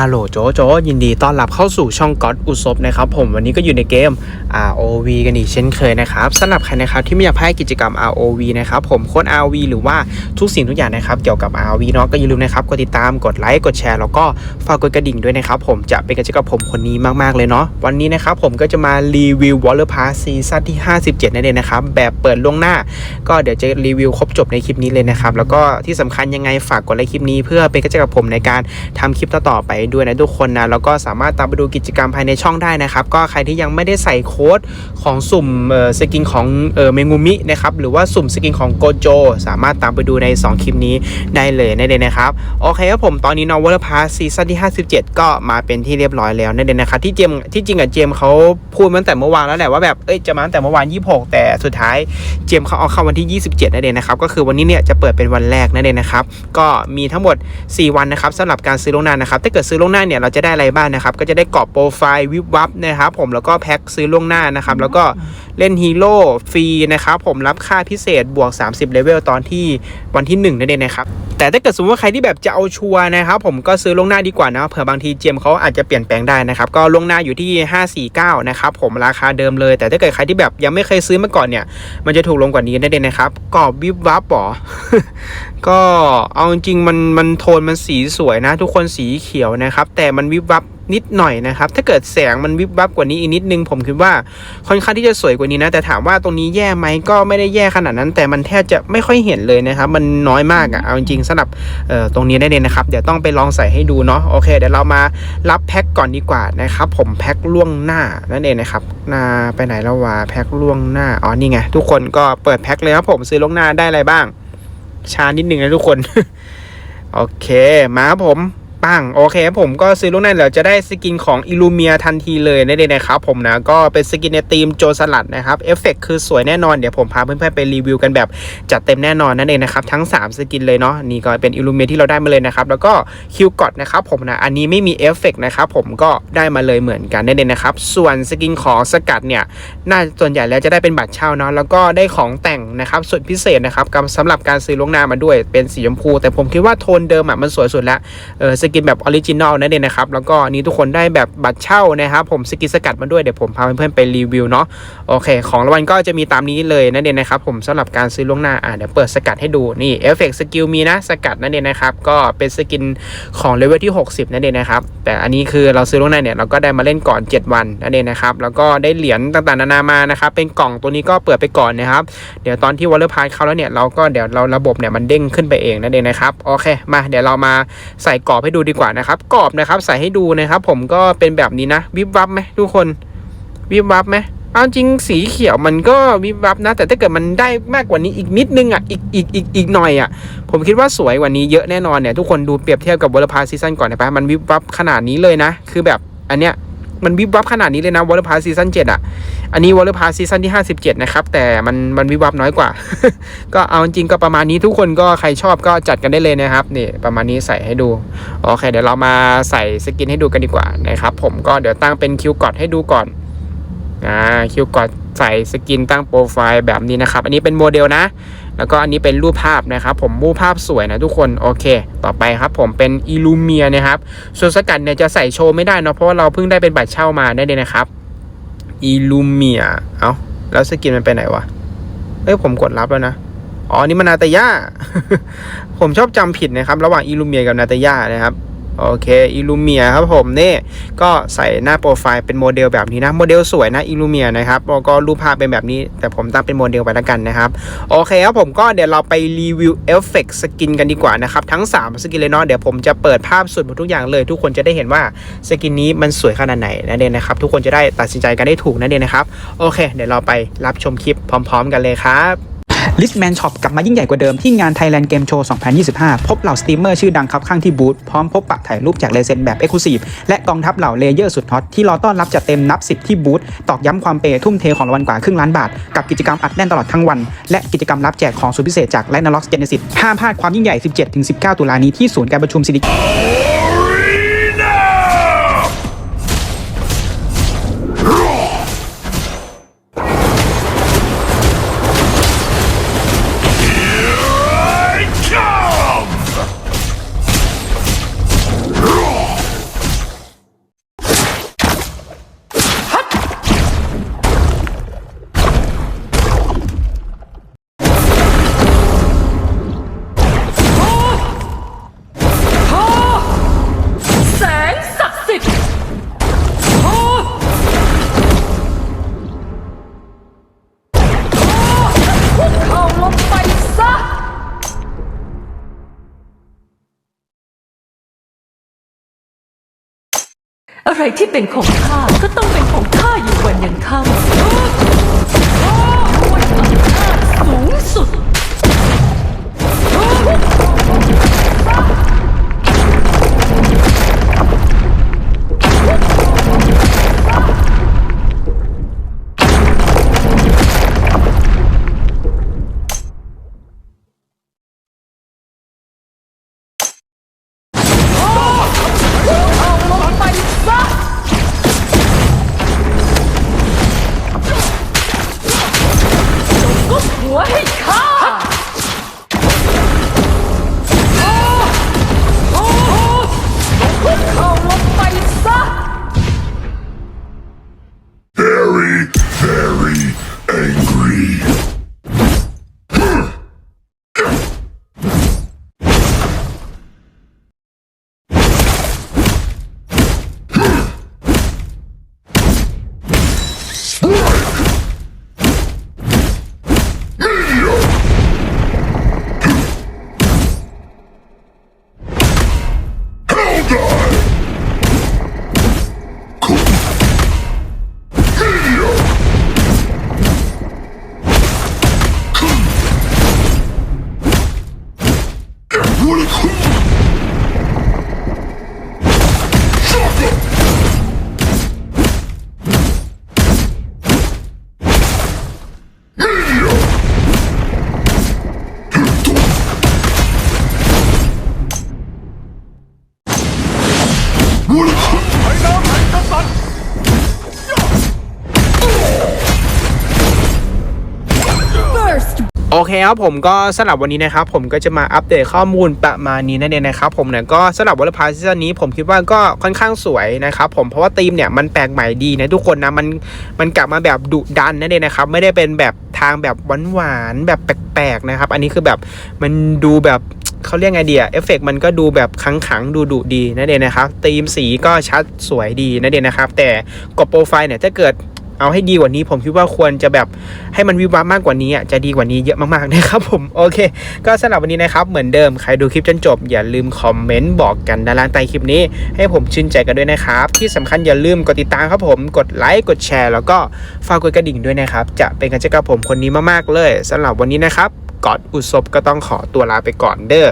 าโหลโจโจยินดีต้อนรับเข้าสู่ช่องก็ d อุซบนะครับผมวันนี้ก็อยู่ในเกม ROV กันอีกเช่นเคยนะครับสำหรับใครนะครับที่ไม่อยากพลาดกิจกรรม ROV นะครับผมโค้ด ROV หรือว่าทุกสิ่งทุกอย่างนะครับเกี่ยวกับ ROV เนาะก็อย่าลืมนะครับกดติดตามกดไลค์กดแชร์แล้วก็ฝากกดกระดิ่งด้วยนะครับผมจะเป็นกิจกรรมผมคนนี้มากๆเลยเนาะวันนี้นะครับผมก็จะมารีวิว Water Pass ซีซั่นที่ 57นั่นเองนะครับแบบเปิดล่วงหน้า ก็เดี๋ยวจะรีวิวครบจบในคลิปนี้เลยนะครับแล้วก็ที่สำคัญยังไงฝากกดไลค์คลิปนี้เพื่อเป็นกำลังใจกับผมในการทำคลิปต่อๆไปด้วยนะทุกคนนะแล้วก็สามารถตามไปดูกิจกรรมภายในช่องได้นะครับ ก็ใครที่ยังไม่ได้ใส่โค้ดของสุ่มเอ่อสกินของเอ่อเมงูมินะครับหรือว่าสุ่มสกินของโกโจสามารถตามไปดูใน 2 คลิปนี้ได้เลยนั่นเองนะครับโอเคครับผมตอนนี้นอวอลพาสซีซั่นที่ 57 ก็มาเป็นที่เรียบร้อยแล้วนั่นเองนะครับที่เจมที่จริงอะเจมเขาพูดมาตั้งแต่เมื่อวานแล้วแหละว่าแบบเอ้ยจะมาตั้งแต่เมื่อวาน 26 แต่สุดท้ายเจมเขาเอาเข้าวันที่ 27นั่นเองนะครับก็คือวันนี้เนี่ยจะเปิดเป็นวันแรกนั่นเองนะครับก็มีทั้งหมด 4 วันนะครับสำหรับการซื้อลงนานะครับถ้าเกิดซื้อล่วงหน้าเนี่ยเราจะได้อะไรบ้างนะครับ ก็จะได้กรอบโปรไฟล์วิบวับนะครับผมแล้วก็แพ็คซื้อล่วงหน้านะครับ แล้วก็เล่นฮีโร่ฟรีนะครับผมรับค่าพิเศษบวก 30เลเวลตอนที่วันที่ 1นั่นเองนะครับแต่ถ้าเกิดสมมติว่าใครที่แบบจะเอาชัวร์นะครับผมก็ซื้อล่วงหน้าดีกว่านะเผื่อบางทีเจมส์เขาอาจจะเปลี่ยนแปลงได้นะครับก็ล่วงหน้าอยู่ที่ 549นะครับผมราคาเดิมเลย แต่ถ้าเกิดใครที่แบบยังไม่เคยซื้อมาก่อนเนี่ยมันจะถูกลงกว่านี้นั่นเองนะครับกรอบวิบวับหรอ ก็เอาจริงมันมันโทนมันสีสวยนะ ทุกคนสีเขียวนะครับ แต่มันวิบวับนิดหน่อยนะครับ ถ้าเกิดแสงมันวิบวับกว่านี้อีกนิดนึง ผมคิดว่าค่อนข้างที่จะสวยกว่านี้นะ แต่ถามว่าตรงนี้แย่ไหมก็ไม่ได้แย่ขนาดนั้น แต่มันแทบจะไม่ค่อยเห็นเลยนะครับ มันน้อยมากอะเอาจริงสำหรับเอ่อตรงนี้ได้เลยนะครับ เดี๋ยวต้องไปลองใส่ให้ดูเนาะโอเคเดี๋ยวเรามารับแพ็คก่อนดีกว่านะครับ ผมแพ็คล่วงหน้านั่นเองนะครับหน้าไปไหนแล้ววะแพ็คล่วงหน้าอ๋อนี่ไงทุกคนก็เปิดแพ็คเลยครับผมซื้อล่วงหน้าได้อะไรบ้าง ช้านิดนึงนะทุกคน โอเค มาครับผม ปังโอเคผมก็ซื้อลูกนั่นเดี๋ยวจะได้สกินของอิลูเมียทันทีเลยนั่นเองนะครับผมนะก็เป็นสกินในทีมโจรสลัดนะครับเอฟเฟกคือสวยแน่นอนเดี๋ยวผมพาเพื่อนๆไปรีวิวกันแบบจัดเต็มแน่นอนนั่นเองนะครับทั้ง 3 สกินเลยเนาะนี่ก็เป็นอิลูเมียที่เราได้มาเลยนะครับแล้วก็คิวกอดนะครับผมนะอันนี้ไม่มีเอฟเฟกนะครับผมก็ได้มาเลยเหมือนกันนั่นเองนะครับส่วนสกินของสกัดเนี่ยน่าส่วนใหญ่แล้วจะได้เป็นบัตรเช่าเนาะแล้วก็ได้ของแต่งนะครับสุดพิเศษนะครับสำหรับการซื้อล่วงหน้ามาด้วยเป็นสีชมพู แต่ผมคิดว่าโทนเดิมอะมันสวยสุดแล้วเออสกินแบบออริจินอลนั่นเองนะครับ แล้วก็นี้ทุกคนได้แบบบัตรเช่านะครับ ผมสกินสกัดมาด้วย เดี๋ยวผมพาเพื่อนๆไปรีวิวเนาะ โอเค ของรางวัลก็จะมีตามนี้เลยนั่นเองนะครับ ผมสำหรับการซื้อล่วงหน้า อะเดี๋ยวเปิดสกัดให้ดู นี่เอฟเฟกต์สกิลมีนะ สกัดนั่นเองนะครับ ก็เป็นสกินของเลเวลที่ 60 นั่นเองนะครับ แต่อันนี้คือเราซื้อล่วงหน้าเนี่ยเราก็ได้มาเล่นก่อน 7 วันนั่นเองนะครับ แล้วก็ได้เหรียญต่างๆนานามานะครับ เป็นกล่องตัวนี้ก็เปิดไปก่อนนะครับ เดี๋ยวตอนที่วอลเลอร์พาร์เข้าแล้วเนี่ยเราก็เดี๋ยวเราระบบเนี่ยมันเด้งขึ้นไปเองนั่นเองนะครับ โอเค มาเดี๋ยวเรามาใส่กรอบให้ดูดีกว่านะครับกรอบนะครับใส่ให้ดูนะครับผมก็เป็นแบบนี้นะวิบวับไหมทุกคนวิบวับไหมเอาจริงสีเขียวมันก็วิบวับนะ แต่ถ้าเกิดมันได้มากกว่านี้อีกนิดนึงอะอีกอีกอีกอีกหน่อยอะผมคิดว่าสวยกว่านี้เยอะแน่นอนเนี่ยทุกคนดูเปรียบเทียบกับวอลพาซีซั่นก่อนนะปะมันวิบวับขนาดนี้เลยนะ คือแบบอันเนี้ย มันวิบวับขนาดนี้เลยนะวอลเลอร์พาซีซั่นเจ็ดอะ อันนี้วอลเลอร์พาซีซั่นที่57นะครับ แต่มันมันวิบวับน้อยกว่า ก็เอาจริงก็ประมาณนี้ทุกคนก็ใครชอบก็จัดกันได้เลยนะครับนี่ประมาณนี้ใส่ให้ดู โอเค เดี๋ยวเรามาใส่สกินให้ดูกันดีกว่านะครับผมก็เดี๋ยวตั้งเป็นคิวกอดให้ดูก่อนอ่าคิวกอดใส่สกินตั้งโปรไฟล์แบบนี้นะครับ อันนี้เป็นโมเดลนะ แล้วก็อันนี้เป็นรูปภาพนะครับ ผมรูปภาพสวยนะทุกคนโอเค ต่อไปครับผมเป็นอิลูเมียนะครับส่วนสกัดเนี่ยจะใส่โชว์ไม่ได้เนาะเพราะว่าเราเพิ่งได้เป็นบัตรเช่ามาได้เลยนะครับอิลูเมียเอาแล้วสกินมันไปไหนวะเอ้ยผมกดรับแล้วนะอ๋อนี่มันนาตาย่าผมชอบจำผิดนะครับ ระหว่างอิลูเมียกับนาตาย่านะครับ โอเคอิลูเมียครับผมนี่ก็ใส่หน้าโปรไฟล์เป็นโมเดลแบบนี้นะ โมเดลสวยนะอิลูเมียนะครับแล้วก็รูปภาพเป็นแบบนี้ แต่ผมตั้งเป็นโมเดลไปแล้วกันนะครับโอเคครับผมก็เดี๋ยวเราไปรีวิวเอฟเฟกต์สกินกันดีกว่านะครับ ทั้ง 3 สกินเลยเนาะเดี๋ยวผมจะเปิดภาพสุดหมดทุกอย่างเลย ทุกคนจะได้เห็นว่าสกินนี้มันสวยขนาดไหนนั่นเองนะครับทุกคนจะได้ตัดสินใจกันได้ถูกนั่นเองนะครับโอเค เดี๋ยวเราไปรับชมคลิปพร้อม ๆ กันเลยครับ Listman Shop กลับมายิ่งใหญ่กว่าเดิมที่งาน Thailand Game Show 2025 พบเหล่าสตรีมเมอร์ชื่อดังครับข้างที่บูธพร้อมพบปะถ่ายรูปจากเลเซนแบบ Exclusive และกองทัพเหล่าเลเยอร์สุดฮอตที่รอต้อนรับจัดเต็มนับ 10 ที่บูธตอกย้ำความเปย์ทุ่มเทของรางวัลกว่าครึ่งล้านบาท กับกิจกรรมอัดแน่นตลอดทั้งวัน และกิจกรรมรับแจกของสุดพิเศษจาก l i n a l o x Genesis ห้ามพลาดความยิ่งใหญ่ 17-19 ตุลานี้ที่ศูนย์การประชุมสิริ อะไรที่เป็นของข้าก็ต้องเป็นของข้าอยู่วันยังค่ำด้วยอำนาจสูงสุด อเคครับผมก็สำหรับวันนี้นะครับผมก็จะมาอัปเดตข้อมูลประมาณนี้นั่นเองนะครับผมเนี่ยก็สำหรับวอลเลย์พาซีซั่นนี้ผมคิดว่าก็ค่อนข้างสวยนะครับผมเพราะว่าทีมเนี่ยมันแปลกใหม่ดีนะทุกคนนะมันมันกลับมาแบบดุดันนั่นเองนะครับไม่ได้เป็นแบบทางแบบหวานๆแบบแปลกๆนะครับอันนี้คือแบบมันดูแบบเขาเรียกไงเดีอะเอฟเฟกต์มันก็ดูแบบขังขังๆดูดุดีนั่นเองนะครับธีมสีก็ชัดสวยดีนั่นเองนะครับแต่กรอบโปรไฟล์เนี่ยถ้าเกิด เอาให้ดีกว่านี้ ผมคิดว่าควรจะแบบให้มันวิบวับมากกว่านี้อะจะดีกว่านี้เยอะมากๆนะครับผมโอเค ก็สำหรับวันนี้นะครับเหมือนเดิมใครดูคลิปจนจบ อย่าลืมคอมเมนต์บอกกันด้านล่างใต้คลิปนี้ ให้ผมชื่นใจกันด้วยนะครับ ที่สำคัญอย่าลืมกดติดตามครับผมกดไลค์กดแชร์ แล้วก็ฝากกดกระดิ่งด้วยนะครับจะเป็นกำลังใจกับผมคนนี้มากๆเลยสำหรับวันนี้นะครับกอดอุศบก็ต้องขอตัวลาไปก่อนเด้อ